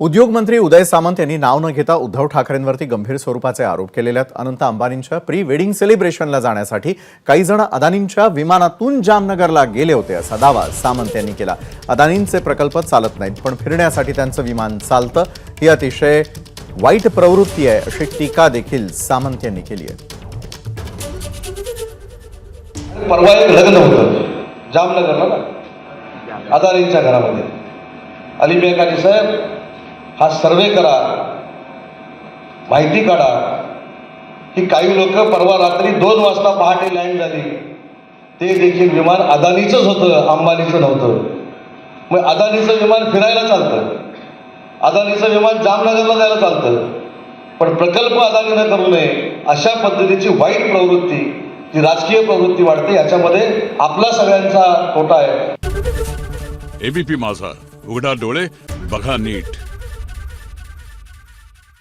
उद्योगमंत्री उदय सामंत यांनी नाव न घेता उद्धव ठाकरेंवरती गंभीर स्वरूपाचे आरोप केलेले आहेत अनंत अंबानींच्या प्री वेडिंग सेलिब्रेशनला जाण्यासाठी काही जण अदानींच्या विमानातून जामनगरला गेले होते असा दावा सामंत यांनी केला. अदानींचे प्रकल्प चालत नाहीत पण फिरण्यासाठी त्यांचं विमान चालतं. ही अतिशय वाईट प्रवृत्ती आहे अशी टीका देखील सामंत यांनी केली आहे. परवा एक लग्न होतं. जामनगरला ना? अदानींच्या घरामध्ये. अली बेकाजी साहेब हा सर्वे करा माहिती काढा. की काही लोक परवा रात्री दोन वाजता पहाटे लँड झाली. ते देखील विमान अदानीचंच होतं अंबानीचं नव्हतं. मग अदानीचं विमान फिरायला चालतं. अदानीचं विमान जामनगरला जायला चालतं. पण प्रकल्प अदानीनं करू नये अशा पद्धतीची वाईट प्रवृत्ती जी राजकीय प्रवृत्ती वाढते याच्यामध्ये आपला सगळ्यांचा तोटा आहे. एबीपी माझा. उघडा डोळे बघा नीट.